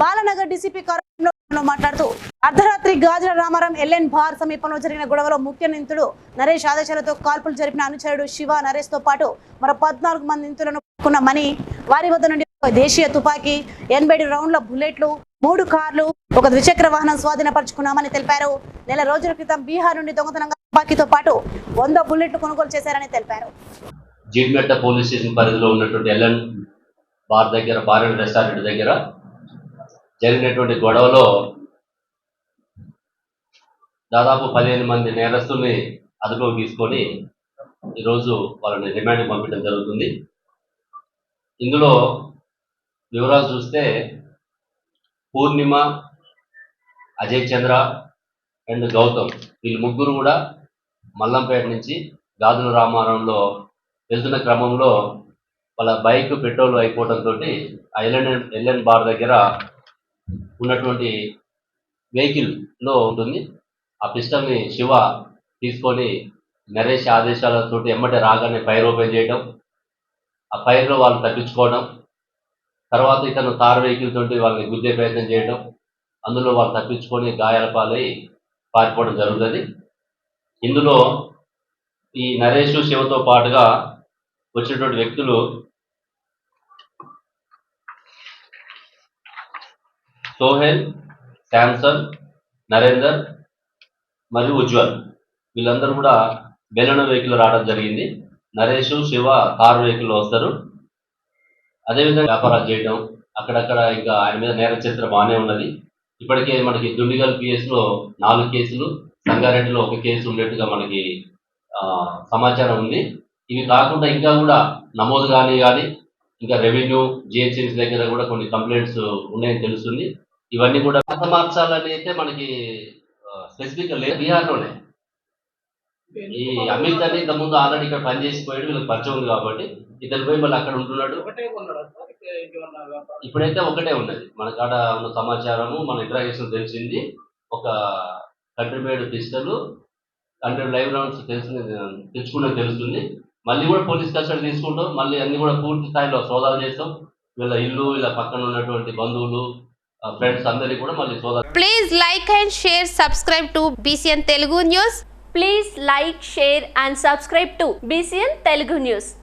Balanagar DCP కార్యక్రమంలో మాట్లాడుతూ అర్ధరాత్రి గాజుల రామారం ఎల్ఎన్ బార్ సమీపంలో జరిగిన గొడవలో ముఖ్య నిందితుడు నరేష్ ఆదేశాలతో కాల్పులు జరిపిన అనుచరుడు శివ నరేష్తో పాటు మరో పద్నాలుగు మంది నిందితులను పట్టుకున్న మణి వారి వద్ద నుండి దేశీయ తుపాకీ ఎనభై రౌండ్ల బుల్లెట్లు మూడు కార్లు ఒక ద్విచక్ర వాహనం స్వాధీనపరుచుకున్నామని తెలిపారు. నెల రోజుల క్రితం బీహార్ నుండి దొంగతనంగా తుపాకీతో పాటు వంద బుల్లెట్లు కొనుగోలు చేశారని తెలిపారు. జీడిమెట్ట పోలీస్ స్టేషన్ పరిధిలో ఉన్నటువంటి ఎల్ఎన్ బార్ దగ్గర బార్ అండ్ రెస్టారెంట్ దగ్గర జరిగినటువంటి గొడవలో దాదాపు పదిహేను మంది నేరస్తుల్ని అదుపులోకి తీసుకొని ఈరోజు వాళ్ళని రిమాండ్ పంపించడం జరుగుతుంది. ఇందులో వివరాలు చూస్తే పూర్ణిమ అజయ్ చంద్ర అండ్ గౌతమ్ వీళ్ళు ముగ్గురు కూడా మల్లంపేట నుంచి గాజుల రామారంలో వెళ్తున్న క్రమంలో వాళ్ళ బైక్ పెట్రోల్ అయిపోవడంతో ఆ ఎల్ఎన్ ఎల్ఎన్ బార్ దగ్గర ఉన్నటువంటి వెహికల్లో ఉంటుంది. ఆ పిస్టల్ని శివ తీసుకొని నరేష్ ఆదేశాలతో ఎమ్మటే రాగానే ఫైర్ ఓపెన్ చేయడం ఆ ఫైర్లో వాళ్ళు తప్పించుకోవడం. తర్వాత ఇతను కార్ వెహికల్ తోటి వాళ్ళని గుద్దే ప్రయత్నం చేయడం అందులో వాళ్ళు తప్పించుకొని గాయాల పాలై పారిపోవడం జరుగుతుంది. ఇందులో ఈ నరేష్ శివతో పాటుగా వచ్చినటువంటి వ్యక్తులు సోహెల్ శాంసన్ నరేందర్ మరియు ఉజ్వల్. వీళ్ళందరూ కూడా బెలూన్ వెహికల్ రావడం జరిగింది. నరేష్ శివ కారు వెహికల్ వస్తారు. అదేవిధంగా వ్యాపారాలు చేయడం అక్కడక్కడ ఇంకా ఆయన మీద నేర చరిత్ర బాగానే ఉన్నది. ఇప్పటికే మనకి దుండిగల్ పిఎస్లో నాలుగు కేసులు సంగారెడ్డిలో ఒక కేసు ఉన్నట్టుగా మనకి సమాచారం ఉంది. ఇవి కాకుండా ఇంకా కూడా నమోదు కానీ కానీ ఇంకా రెవెన్యూ జిహెచ్ఎంసీ దగ్గర కూడా కొన్ని కంప్లైంట్స్ ఉన్నాయని తెలుస్తుంది. ఇవన్నీ కూడా మార్చాలని అయితే మనకి స్పెసిఫిక్ లేదు బీహార్లోనే. ఈ అమిత్ అని ఇంత ముందు ఆల్రెడీ ఇక్కడ పనిచేసిపోయాడు వీళ్ళకి పరిచయం ఉంది కాబట్టి ఇతను పోయి మళ్ళీ అక్కడ ఉంటున్నాడు. ఇప్పుడైతే ఒకటే ఉన్నది. మన కాడ ఉన్న సమాచారము మన ఇంటరాగేషన్ తెలిసింది. ఒక country made pistol hundred live rounds తెలిసింది తెచ్చుకున్నది తెలుస్తుంది. మళ్ళీ కూడా పోలీస్ కస్టడీ తీసుకుంటాం. మళ్ళీ అన్ని కూడా పూర్తి స్థాయిలో సోదాలు చేస్తాం. వీళ్ళ ఇల్లు వీళ్ళ పక్కన ఉన్నటువంటి బంధువులు ఫ్రెండ్స్ అందరికీ కూడా మళ్ళీ సోదాలు Please like and share, subscribe to BCN Telugu News. Please like, share and subscribe to BCN Telugu News.